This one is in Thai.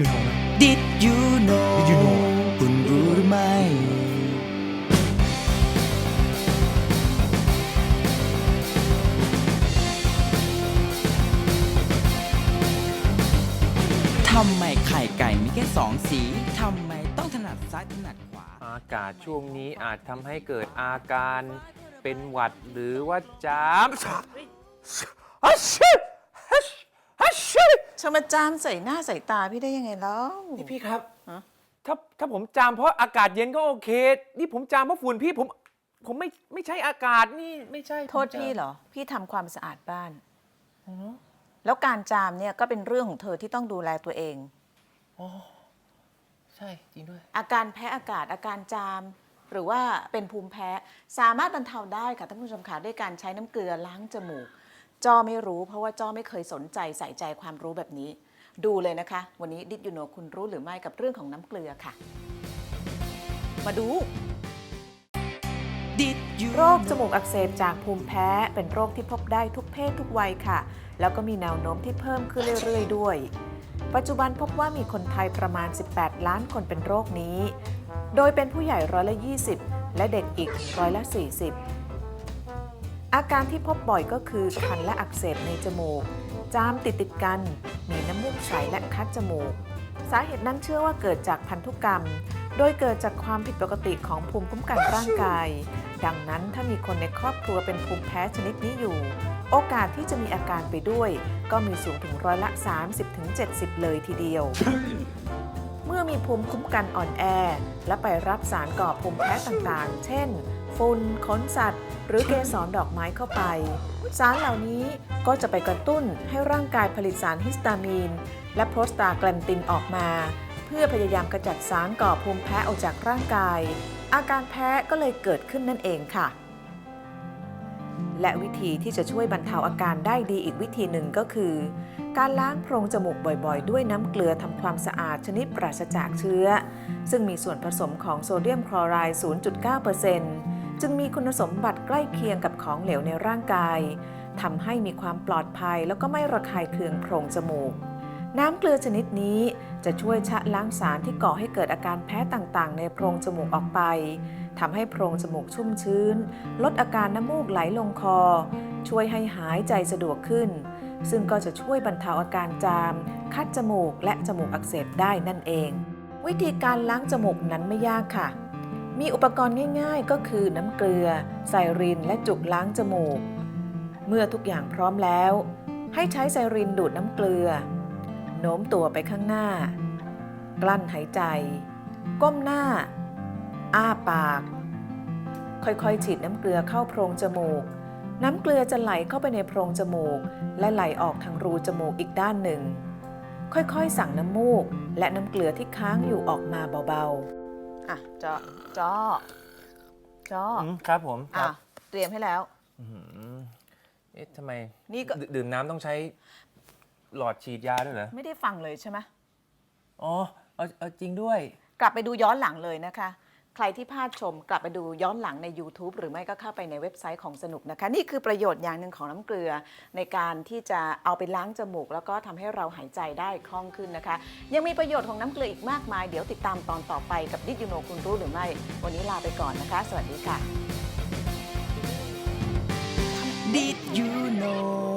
you know นะ Did you know Did you know คุณรู้หรือไม่ ทำไมไข่ไก่มีแค่สองสี ทำไมต้องถนัดซ้ายถนัดขวา อากาศช่วงนี้อาจทำให้เกิดอาการเป็นหวัดหรือว่าจามฮัชชิฮัชฮัชชิ จะมาจามใส่หน้าใส่ตาพี่ได้ยังไงแล้ว นี่พี่ครับ ฮะ ถ้าถ้าผมจามเพราะอากาศเย็นก็โอเค นี่ผมจามเพราะฝุ่นพี่ผม ผมไม่ไม่ใช่อากาศนี่ไม่ใช่โทษพี่เหรอ พี่ทำความสะอาดบ้านแล้วการจามเนี่ยก็เป็นเรื่องของเธอที่ต้องดูแลตัวเองใช่จริงด้วย อาการแพ้อากาศอาการจาม หรือว่าเป็นภูมิแพ้สามารถบรรเทาได้ค่ะท่านผู้ชมค่ะด้วยการใช้น้ำเกลือล้างจมูก จ้อไม่รู้เพราะว่าจ้อไม่เคยสนใจใส่ใจความรู้แบบนี้ ดูเลยนะคะ วันนี้ดิดยูโนคุณรู้หรือไม่กับเรื่องของน้ำเกลือค่ะ มาดู Did you โรคจมูกอักเสบจากภูมิแพ้เป็นโรคที่พบได้ทุกเพศทุกวัยค่ะ แล้วก็มีแนวโน้มที่เพิ่มขึ้นเรื่อยๆ ด้วย ปัจจุบันพบว่ามีคนไทยประมาณ 18 ล้านคนเป็นโรคนี้ โดยเป็นผู้ใหญ่ร้อยละ 20 และเด็กอีกร้อยละ 40 อาการที่พบบ่อยก็คือคันและอักเสบในจมูก จามติดติดกัน มีน้ำมูกใสและคัดจมูก สาเหตุนั้นเชื่อว่าเกิดจากพันธุกรรม โดยเกิดจากความผิดปกติของภูมิคุ้มกันร่างกาย ดังนั้นถ้ามีคนในครอบครัวเป็นภูมิแพ้ชนิดนี้อยู่ โอกาสที่จะมีอาการไปด้วย ก็มีสูงถึงร้อยละ 30-70 เลยทีเดียวเมื่อมีภูมิคุ้มกันอ่อนแอ และไปรับสารก่อภูมิแพ้ต่างๆ เช่น ฝุ่นขนสัตว์ หรือเกสรดอกไม้เข้าไป สารเหล่านี้ก็จะไปกระตุ้นให้ร่างกายผลิตสารฮิสตามีน และโปรสตาแกลนตินออกมา เพื่อพยายามกระจัดสารก่อภูมิแพ้ออกจากร่างกาย อาการแพ้ก็เลยเกิดขึ้นนั่นเองค่ะ และวิธีที่จะช่วยบรรเทาอาการได้ดีอีกวิธีหนึ่งก็คือ การล้างโพรงจมูกบ่อยๆ ด้วยน้ำเกลือทำความสะอาดชนิดปราศจากเชื้อ ซึ่งมีส่วนผสมของโซเดียมคลอไรด์ 0.9% จึงมีคุณสมบัติใกล้เคียงกับของเหลวในร่างกายทำให้มีความปลอดภัยแล้วก็ไม่ระคายเคืองโพรงจมูก น้ำเกลือชนิดนี้จะช่วยชะล้างสารที่ก่อให้เกิดอาการแพ้ต่างๆ ในโพรงจมูกออกไปทำให้โพรงจมูกชุ่มชื้น ลดอาการน้ำมูกไหลลงคอ ช่วยให้หายใจสะดวกขึ้น ซึ่งก็จะช่วยบรรเทาอาการจาม คัดจมูกและจมูกอักเสบได้นั่นเอง วิธีการล้างจมูกนั้นไม่ยากค่ะ มีอุปกรณ์ง่าย ๆ ก็คือน้ำเกลือ ไซริน และจุกล้างจมูก เมื่อทุกอย่างพร้อมแล้ว ให้ใช้ไซรินดูดน้ำเกลือ โน้มตัวไปข้างหน้า กลั้นหายใจ ก้มหน้า อ้าปาก ค่อยๆ ฉีดน้ำเกลือเข้าโพรงจมูก น้ำเกลือจะไหลเข้าไปในโพรงจมูก และไหลออกทางรูจมูกอีกด้านหนึ่ง ค่อยๆ สั่งน้ำมูก และน้ำเกลือที่ค้างอยู่ออกมาเบาๆ อะจอจอจออืมครับผมคอะรับเตรียมให้แล้วอืมเอ๊ะทำไมนี่ก็ ดดื่มน้ำต้องใช้หลอดฉีดยาด้วยเหรอ ไม่ได้ฟังเลยใช่ไหม อ๋อเอาเอาจริงด้วย กลับไปดูย้อนหลังเลยนะคะใค รที่พลาดชมกลับไปดูย้อนหลังใน YouTube หรือไม่ก็เข้าไปในเว็บไซต์ของสนุกนะคะ นี่คือประโยชน์อย่างหนึ่งของน้ำเกลือ ในการที่จะเอาไปล้างจมูก แล้วก็ทำให้เราหายใจได้คล่องขึ้นนะคะ ยังมีประโยชน์ของน้ำเกลืออีกมากมาย เดี๋ยวติดตามตอนต่อไปกับดิจิโนคุณรู้หรือไม่ วันนี้ลาไปก่อนนะคะ สวัสดีค่ะ Did you know